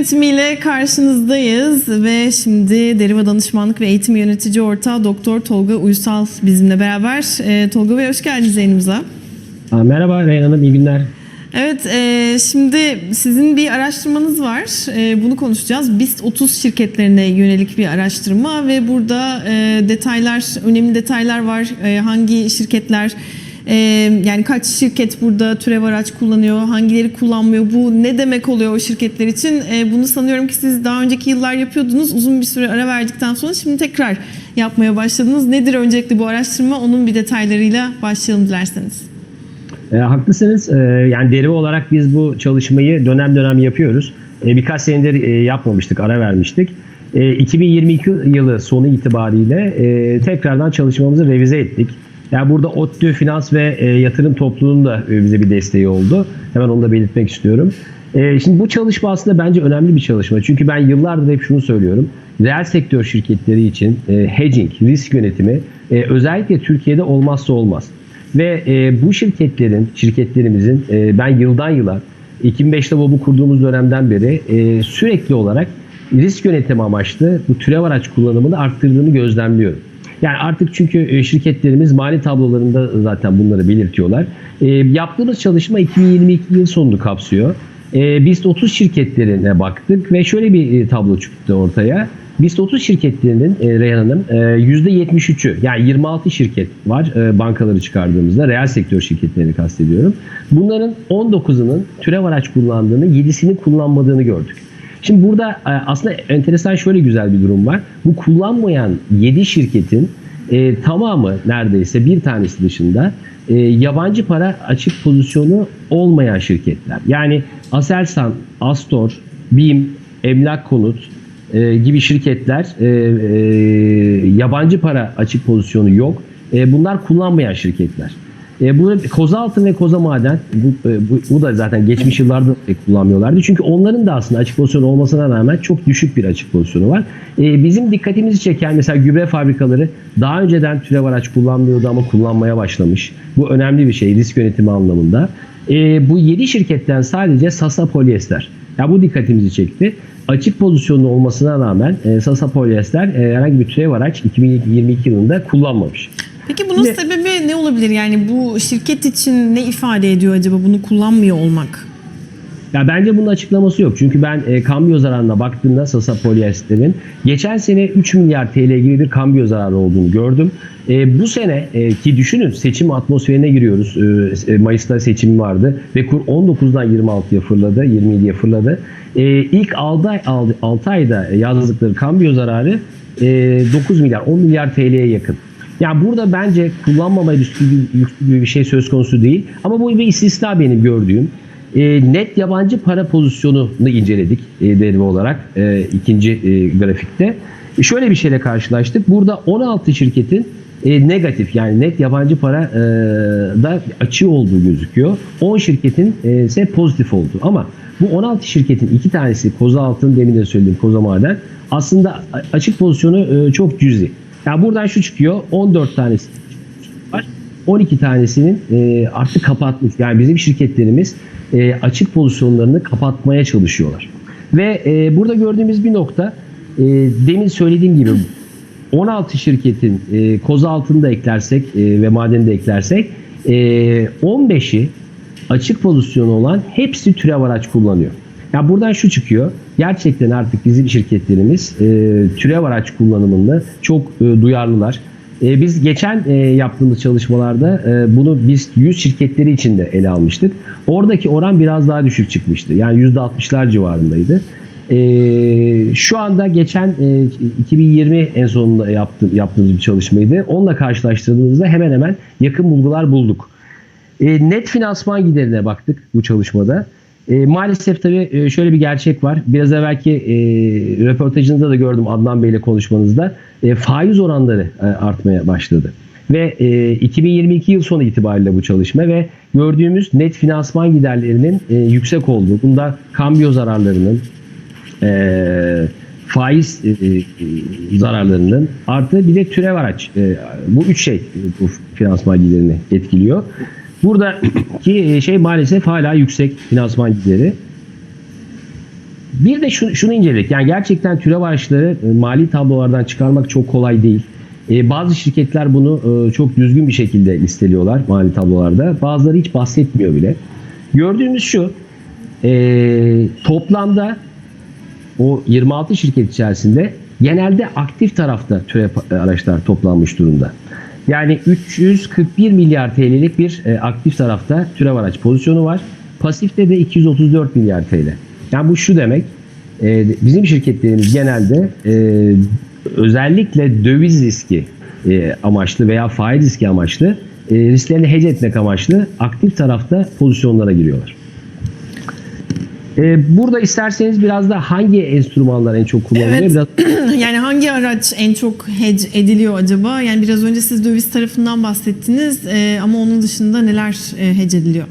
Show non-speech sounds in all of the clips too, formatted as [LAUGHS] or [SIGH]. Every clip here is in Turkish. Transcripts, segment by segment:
yönetimiyle karşınızdayız ve şimdi Deriva Danışmanlık ve Eğitim Yönetici Ortağı Doktor Tolga Uysal bizimle beraber. Ee, Tolga Bey hoş geldiniz yayınımıza. Aa, Merhaba Reyhan Hanım, iyi günler. Evet, e, şimdi sizin bir araştırmanız var. E, bunu konuşacağız. BIST 30 şirketlerine yönelik bir araştırma ve burada e, detaylar, önemli detaylar var. E, hangi şirketler, e, yani kaç şirket burada türev araç kullanıyor, hangileri kullanmıyor, bu ne demek oluyor o şirketler için? E, bunu sanıyorum ki siz daha önceki yıllar yapıyordunuz. Uzun bir süre ara verdikten sonra şimdi tekrar yapmaya başladınız. Nedir öncelikle bu araştırma? Onun bir detaylarıyla başlayalım dilerseniz. E, haklısınız. E, yani deri olarak biz bu çalışmayı dönem dönem yapıyoruz. E, birkaç senedir e, yapmamıştık, ara vermiştik. E, 2022 yılı sonu itibariyle e, tekrardan çalışmamızı revize ettik. Yani burada ODTÜ Finans ve e, Yatırım Topluluğu'nun da e, bize bir desteği oldu. Hemen onu da belirtmek istiyorum. E, şimdi bu çalışma aslında bence önemli bir çalışma. Çünkü ben yıllardır hep şunu söylüyorum. Reel sektör şirketleri için e, hedging, risk yönetimi e, özellikle Türkiye'de olmazsa olmaz. Ve e, bu şirketlerin, şirketlerimizin e, ben yıldan yıla 2005'te bu kurduğumuz dönemden beri e, sürekli olarak risk yönetimi amaçlı bu türev araç kullanımını arttırdığını gözlemliyorum. Yani artık çünkü e, şirketlerimiz mali tablolarında zaten bunları belirtiyorlar. E, yaptığımız çalışma 2022 yıl sonunu kapsıyor. E, BIST 30 şirketlerine baktık ve şöyle bir e, tablo çıktı ortaya. BIST 30 şirketlerinin e, Reyhan Hanım e, %73'ü yani 26 şirket var e, bankaları çıkardığımızda reel sektör şirketlerini kastediyorum. Bunların 19'unun türev araç kullandığını 7'sinin kullanmadığını gördük. Şimdi burada e, aslında enteresan şöyle güzel bir durum var. Bu kullanmayan 7 şirketin e, tamamı neredeyse bir tanesi dışında e, yabancı para açık pozisyonu olmayan şirketler. Yani Aselsan, Astor, BİM, Emlak Konut e, gibi şirketler e, e, yabancı para açık pozisyonu yok. E, bunlar kullanmayan şirketler. E, bu koza altın ve koza maden bu, e, bu, bu da zaten geçmiş yıllarda kullanmıyorlardı. Çünkü onların da aslında açık pozisyon olmasına rağmen çok düşük bir açık pozisyonu var. E, bizim dikkatimizi çeken mesela gübre fabrikaları daha önceden türev araç kullanmıyordu ama kullanmaya başlamış. Bu önemli bir şey risk yönetimi anlamında. E, bu 7 şirketten sadece Sasa Polyester. Ya bu dikkatimizi çekti. Açık pozisyonlu olmasına rağmen e, Sasa Polyester e, herhangi bir türev araç 2022 yılında kullanmamış. Peki bunun Ne- sebebi ne olabilir? Yani bu şirket için ne ifade ediyor acaba bunu kullanmıyor olmak? Ya bence bunun açıklaması yok. Çünkü ben e, kambiyo zararına baktığımda Sasa Polyester'in geçen sene 3 milyar TL gibi bir kambiyo zararı olduğunu gördüm. E, bu sene e, ki düşünün seçim atmosferine giriyoruz. E, e, Mayıs'ta seçim vardı ve kur 19'dan 26'ya fırladı, 27'ye fırladı. E, ilk 6, ay, 6 ayda yazdıkları kambiyo zararı e, 9 milyar, 10 milyar TL'ye yakın. Yani burada bence kullanmama riski gibi bir şey söz konusu değil. Ama bu bir istisna benim gördüğüm. E, net yabancı para pozisyonunu inceledik e, derive olarak e, ikinci e, grafikte. E, şöyle bir şeyle karşılaştık. Burada 16 şirketin e, negatif yani net yabancı para e, da açığı olduğu gözüküyor. 10 şirketin e, ise pozitif olduğu. Ama bu 16 şirketin iki tanesi Koza Altın demin de söyledim Koza Maden aslında açık pozisyonu e, çok cüzi. Yani buradan şu çıkıyor 14 tanesi var. 12 tanesinin e, artık kapatmış. Yani bizim şirketlerimiz e, açık pozisyonlarını kapatmaya çalışıyorlar. Ve e, burada gördüğümüz bir nokta e, demin söylediğim gibi 16 şirketin e, koza altını da eklersek e, ve madeni de eklersek e, 15'i açık pozisyonu olan hepsi türev araç kullanıyor. Ya buradan şu çıkıyor. Gerçekten artık bizim şirketlerimiz e, türev araç kullanımında çok e, duyarlılar. E, biz geçen e, yaptığımız çalışmalarda e, bunu biz 100 şirketleri için de ele almıştık. Oradaki oran biraz daha düşük çıkmıştı. Yani %60'lar civarındaydı. E, şu anda geçen e, 2020 en sonunda yaptı, yaptığımız bir çalışmaydı. Onunla karşılaştırdığımızda hemen hemen yakın bulgular bulduk. E, net finansman giderine baktık bu çalışmada. E, maalesef tabii e, şöyle bir gerçek var. Biraz evvelki e, röportajınızda da gördüm Adnan Bey ile konuşmanızda. E, faiz oranları e, artmaya başladı. Ve e, 2022 yıl sonu itibariyle bu çalışma ve gördüğümüz net finansman giderlerinin e, yüksek olduğu, bunda kambiyo zararlarının, e, faiz e, e, zararlarının artı bir de türev araç. E, bu üç şey e, bu finansman giderini etkiliyor. Buradaki e, şey maalesef hala yüksek finansman gideri. bir de şunu, şunu inceledik. Yani gerçekten türev araçları e, mali tablolardan çıkarmak çok kolay değil. E, bazı şirketler bunu çok düzgün bir şekilde listeliyorlar mali tablolarda. Bazıları hiç bahsetmiyor bile. Gördüğümüz şu. e, toplamda o 26 şirket içerisinde genelde aktif tarafta türev araçlar toplanmış durumda. Yani 341 milyar TL'lik bir e, aktif tarafta türev araç pozisyonu var. Pasifte de 234 milyar TL. Yani bu şu demek. e, bizim şirketlerimiz genelde e, özellikle döviz riski e, amaçlı veya faiz riski amaçlı e, risklerini hedge etmek amaçlı aktif tarafta pozisyonlara giriyorlar. E, burada isterseniz biraz da hangi enstrümanlar en çok kullanılıyor? Evet. Biraz [CLEARS THROAT] yani hangi araç en çok hedge ediliyor acaba? Yani biraz önce siz döviz tarafından bahsettiniz e, ama onun dışında neler e, hedge ediliyor?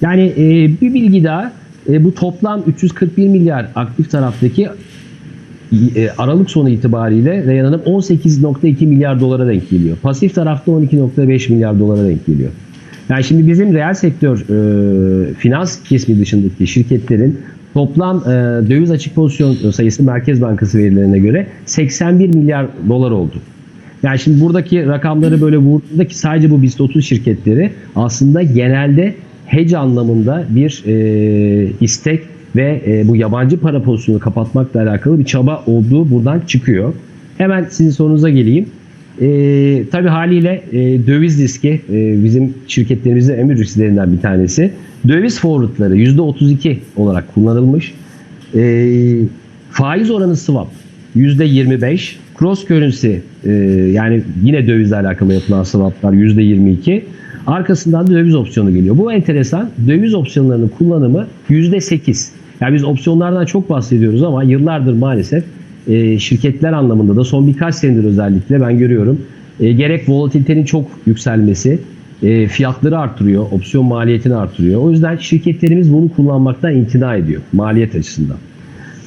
Yani e, bir bilgi daha. E, bu toplam 341 milyar aktif taraftaki e, Aralık sonu itibariyle Reyhan Hanım 18.2 milyar dolara denk geliyor. Pasif tarafta 12.5 milyar dolara denk geliyor. Yani şimdi bizim reel sektör e, finans kesimi dışındaki şirketlerin toplam e, döviz açık pozisyon sayısı Merkez Bankası verilerine göre 81 milyar dolar oldu. Yani şimdi buradaki rakamları böyle vurduğunda ki sadece bu BIST 30 şirketleri aslında genelde hedge anlamında bir e, istek ve e, bu yabancı para pozisyonunu kapatmakla alakalı bir çaba olduğu buradan çıkıyor. Hemen sizin sorunuza geleyim. E, tabii haliyle e, döviz riski e, bizim şirketlerimizin en büyük risklerinden bir tanesi. Döviz forwardları %32 olarak kullanılmış. E, faiz oranı swap %25. Cross currency e, yani yine dövizle alakalı yapılan swaplar %22. Arkasından da döviz opsiyonu geliyor. Bu enteresan. Döviz opsiyonlarının kullanımı %8. Yani biz opsiyonlardan çok bahsediyoruz ama yıllardır maalesef e, şirketler anlamında da son birkaç senedir özellikle ben görüyorum. E, gerek volatilitenin çok yükselmesi e, fiyatları artırıyor, opsiyon maliyetini artırıyor. O yüzden şirketlerimiz bunu kullanmaktan imtina ediyor maliyet açısından.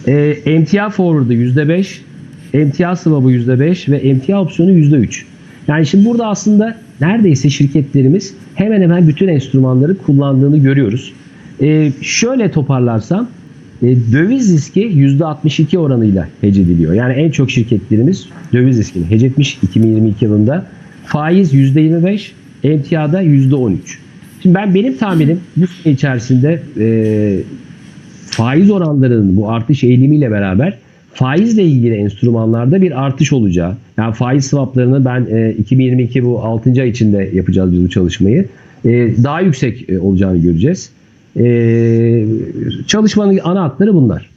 E, emtia forward'ı %5, emtia swap'ı %5 ve emtia opsiyonu %3. Yani şimdi burada aslında neredeyse şirketlerimiz hemen hemen bütün enstrümanları kullandığını görüyoruz. E, şöyle toparlarsam e, döviz riski %62 oranıyla hedge ediliyor. Yani en çok şirketlerimiz döviz riskini hedge etmiş 2022 yılında. Faiz %25, emtiada %13. Şimdi ben benim tahminim bu sene içerisinde e, faiz oranlarının bu artış eğilimiyle beraber faizle ilgili enstrümanlarda bir artış olacağı. Yani faiz swaplarını ben e, 2022 bu 6. ay içinde yapacağız biz bu çalışmayı. E, daha yüksek e, olacağını göreceğiz. E, çalışmanın ana hatları bunlar.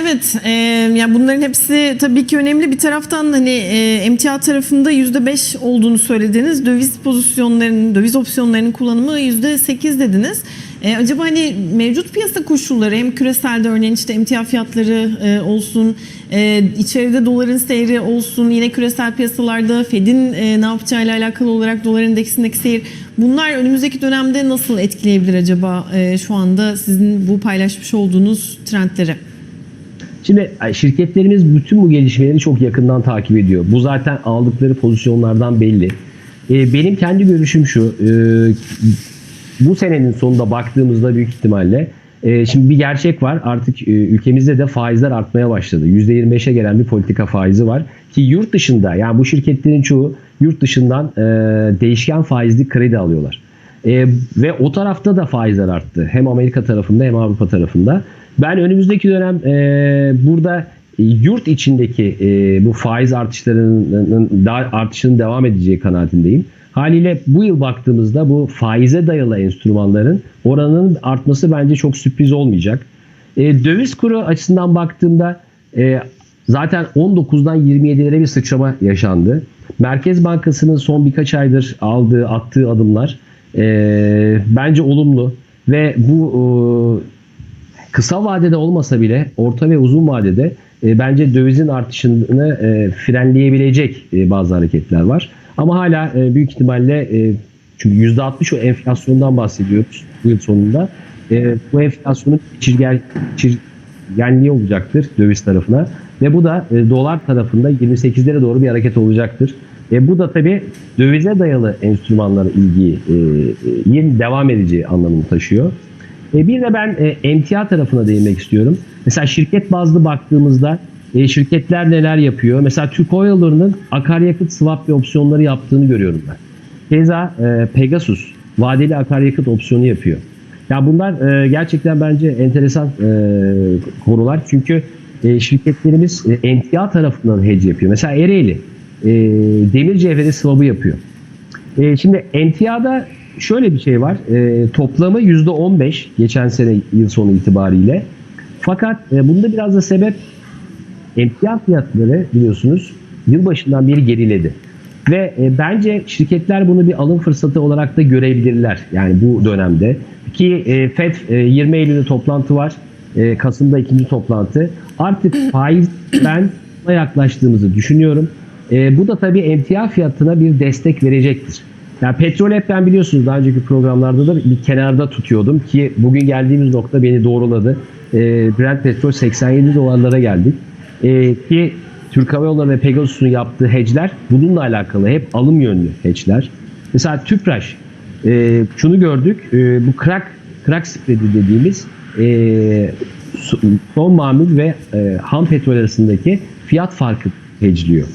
Evet, e, yani bunların hepsi tabii ki önemli. Bir taraftan hani e, emtia tarafında %5 olduğunu söylediniz. Döviz pozisyonlarının, döviz opsiyonlarının kullanımı %8 dediniz. E, acaba hani mevcut piyasa koşulları hem küreselde örneğin işte emtia fiyatları e, olsun, e, içeride doların seyri olsun, yine küresel piyasalarda Fed'in e, ne yapacağıyla alakalı olarak dolar endeksindeki seyir bunlar önümüzdeki dönemde nasıl etkileyebilir acaba e, şu anda sizin bu paylaşmış olduğunuz trendleri? Şimdi şirketlerimiz bütün bu gelişmeleri çok yakından takip ediyor. Bu zaten aldıkları pozisyonlardan belli. E, benim kendi görüşüm şu. Bu senenin sonunda baktığımızda büyük ihtimalle e, şimdi bir gerçek var. Artık e, ülkemizde de faizler artmaya başladı. %25'e gelen bir politika faizi var. Ki yurt dışında yani bu şirketlerin çoğu yurt dışından e, değişken faizli kredi alıyorlar. E, ve o tarafta da faizler arttı. Hem Amerika tarafında hem Avrupa tarafında. Ben önümüzdeki dönem e, burada yurt içindeki e, bu faiz artışlarının artışının devam edeceği kanaatindeyim. Haliyle bu yıl baktığımızda bu faize dayalı enstrümanların oranının artması bence çok sürpriz olmayacak. E, döviz kuru açısından baktığımda e, zaten 19'dan 27'lere bir sıçrama yaşandı. Merkez Bankası'nın son birkaç aydır aldığı, attığı adımlar e, bence olumlu ve bu e, kısa vadede olmasa bile orta ve uzun vadede e, bence dövizin artışını e, frenleyebilecek e, bazı hareketler var. Ama hala e, büyük ihtimalle e, çünkü %60 o enflasyondan bahsediyoruz bu yıl sonunda. E, bu enflasyonun geçirgen, geçirgenliği olacaktır döviz tarafına. Ve bu da e, dolar tarafında 28'lere doğru bir hareket olacaktır. E, bu da tabii dövize dayalı enstrümanlara ilgiyi e, e, devam edeceği anlamını taşıyor. E, bir de ben e, emtia tarafına değinmek istiyorum. Mesela şirket bazlı baktığımızda e, şirketler neler yapıyor? Mesela Türk Hava Yolları'nın akaryakıt swap ve opsiyonları yaptığını görüyorum ben. Keza e, Pegasus vadeli akaryakıt opsiyonu yapıyor. Ya bunlar e, gerçekten bence enteresan e, konular. Çünkü e, şirketlerimiz e, emtia tarafından hedge yapıyor. Mesela Ereğli e, demir cevheri swap'ı yapıyor. E, şimdi emtiada şöyle bir şey var. E, toplamı %15 geçen sene yıl sonu itibariyle. Fakat e, bunda biraz da sebep emtia fiyatları biliyorsunuz yılbaşından beri geriledi. Ve e, bence şirketler bunu bir alım fırsatı olarak da görebilirler. Yani bu dönemde. Ki e, FED e, 20 Eylül'de toplantı var. E, Kasım'da ikinci toplantı. Artık [CLEARS THROAT] faizden yaklaştığımızı düşünüyorum. E, bu da tabii emtia fiyatına bir destek verecektir. Yani petrol hep ben biliyorsunuz daha önceki programlarda da bir kenarda tutuyordum ki bugün geldiğimiz nokta beni doğruladı. E, Brent petrol 87 dolarlara geldik. E, ki Türk Hava Yolları ve Pegasus'un yaptığı hedge'ler bununla alakalı hep alım yönlü hedge'ler. Mesela Tüpraş e, şunu gördük. E, bu crack crack spread'i dediğimiz e, son mamul ve e, ham petrol arasındaki fiyat farkı hedge'liyor.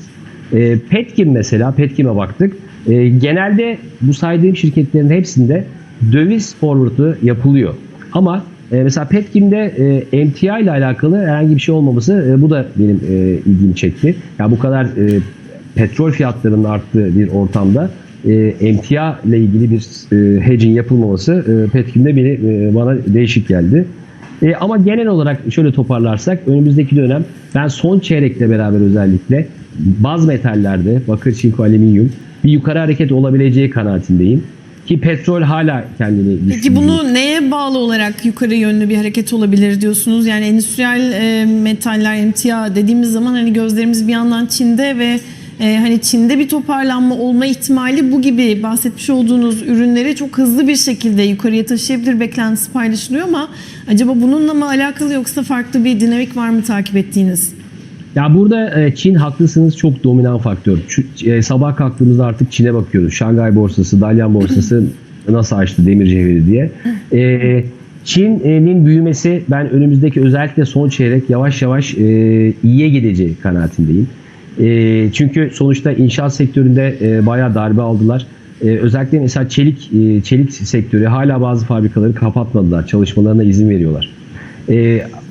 E, Petkim mesela, Petkim'e baktık. E, genelde bu saydığım şirketlerin hepsinde döviz forward'ı yapılıyor. Ama e, mesela Petkim'de e, emtia ile alakalı herhangi bir şey olmaması e, bu da benim e, ilgimi çekti. Ya bu kadar e, petrol fiyatlarının arttığı bir ortamda e, emtia ile ilgili bir e, hedging yapılmaması e, Petkim'de beni e, bana değişik geldi. E, ama genel olarak şöyle toparlarsak önümüzdeki dönem ben son çeyrekle beraber özellikle baz metallerde bakır, çinko, alüminyum bir yukarı hareket olabileceği kanaatindeyim. Ki petrol hala kendini Peki güçlü bunu neye bağlı olarak yukarı yönlü bir hareket olabilir diyorsunuz? Yani endüstriyel e, metaller, emtia dediğimiz zaman hani gözlerimiz bir yandan Çin'de ve e, hani Çin'de bir toparlanma olma ihtimali bu gibi bahsetmiş olduğunuz ürünleri çok hızlı bir şekilde yukarıya taşıyabilir beklentisi paylaşılıyor ama acaba bununla mı alakalı yoksa farklı bir dinamik var mı takip ettiğiniz? Ya burada e, Çin haklısınız çok dominant faktör. E, sabah kalktığımızda artık Çin'e bakıyoruz. Şangay borsası, Dalyan borsası [LAUGHS] nasıl açtı demir cevheri diye. E, Çin'in büyümesi ben önümüzdeki özellikle son çeyrek yavaş yavaş e, iyiye gideceği kanaatindeyim. Çünkü sonuçta inşaat sektöründe e, bayağı darbe aldılar. Özellikle mesela çelik çelik sektörü hala bazı fabrikaları kapatmadılar. Çalışmalarına izin veriyorlar.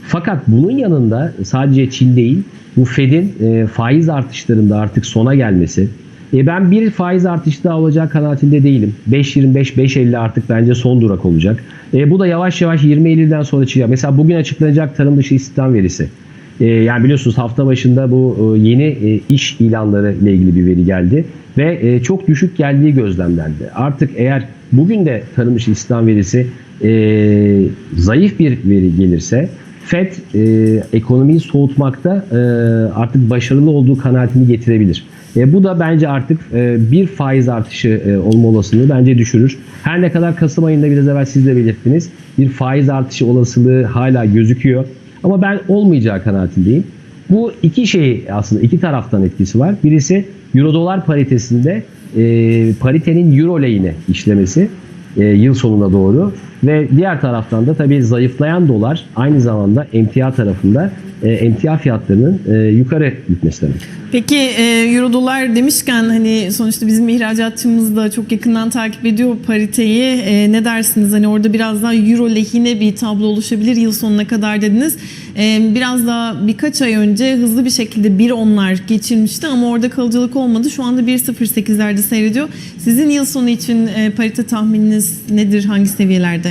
Fakat bunun yanında sadece Çin değil, bu Fed'in e, faiz artışlarında artık sona gelmesi. E, ben bir faiz artışı daha olacağı kanaatinde değilim. 5.25-5.50 artık bence son durak olacak. E, bu da yavaş yavaş 20 Eylül'den sonra çıkacak. Mesela bugün açıklanacak tarım dışı istihdam verisi. E, yani biliyorsunuz hafta başında bu e, yeni e, iş ilanları ile ilgili bir veri geldi ve e, çok düşük geldiği gözlemlendi. Artık eğer bugün de tarım dışı istihdam verisi e, zayıf bir veri gelirse FED e, ekonomiyi soğutmakta e, artık başarılı olduğu kanaatini getirebilir. E, bu da bence artık e, bir faiz artışı e, olma olasılığı bence düşürür. Her ne kadar Kasım ayında biraz evvel siz de belirttiniz bir faiz artışı olasılığı hala gözüküyor. Ama ben olmayacağı kanaatindeyim. Bu iki şey aslında iki taraftan etkisi var. Birisi euro dolar paritesinde e, paritenin euro lehine işlemesi e, yıl sonuna doğru ve diğer taraftan da tabii zayıflayan dolar aynı zamanda emtia tarafında e, emtia fiyatlarının e, yukarı gitmesi demek. Peki e, euro dolar demişken hani sonuçta bizim ihracatçımız da çok yakından takip ediyor pariteyi. E, ne dersiniz? Hani orada biraz daha euro lehine bir tablo oluşabilir yıl sonuna kadar dediniz. E, biraz daha birkaç ay önce hızlı bir şekilde 1.10'lar geçilmişti ama orada kalıcılık olmadı. Şu anda 1.08'lerde seyrediyor. Sizin yıl sonu için e, parite tahmininiz nedir? Hangi seviyelerde?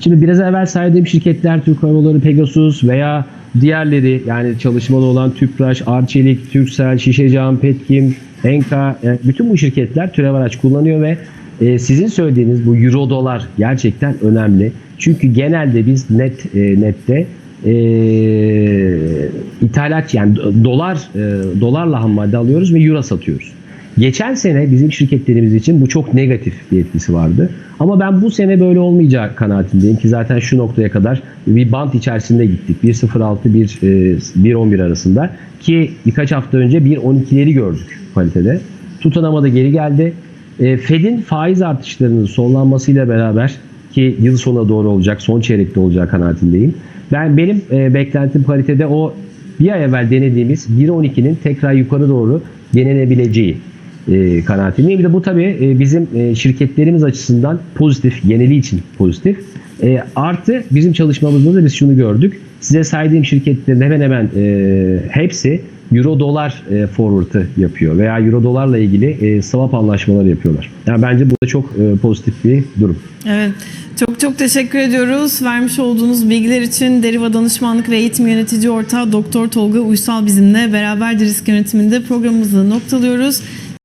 Şimdi biraz evvel saydığım şirketler Türk Hava Yolları, Pegasus veya diğerleri yani çalışmalı olan Tüpraş, Arçelik, Türksel, Şişecam, Petkim, Enka yani bütün bu şirketler türev araç kullanıyor ve e, sizin söylediğiniz bu euro dolar gerçekten önemli. Çünkü genelde biz net e, nette e, ithalat yani dolar e, dolarla ham madde alıyoruz ve euro satıyoruz. Geçen sene bizim şirketlerimiz için bu çok negatif bir etkisi vardı. Ama ben bu sene böyle olmayacağı kanaatindeyim ki zaten şu noktaya kadar bir bant içerisinde gittik. 1.06 1.11 arasında ki birkaç hafta önce 1.12'leri gördük kalitede. Tutanama da geri geldi. E, Fed'in faiz artışlarının sonlanmasıyla beraber ki yıl sonuna doğru olacak, son çeyrekte olacağı kanaatindeyim. Ben benim e, beklentim paritede o bir ay evvel denediğimiz 1.12'nin tekrar yukarı doğru denenebileceği e, kanaatindeyim. Bir de bu tabii e, bizim e, şirketlerimiz açısından pozitif, geneli için pozitif. E, artı bizim çalışmamızda da biz şunu gördük. Size saydığım şirketlerin hemen hemen e, hepsi euro dolar e, forward'ı yapıyor veya euro dolarla ilgili e, swap anlaşmaları yapıyorlar. Yani bence bu da çok e, pozitif bir durum. Evet. Çok çok teşekkür ediyoruz. Vermiş olduğunuz bilgiler için Deriva Danışmanlık ve Eğitim Yönetici Ortağı Doktor Tolga Uysal bizimle beraber risk yönetiminde programımızı noktalıyoruz.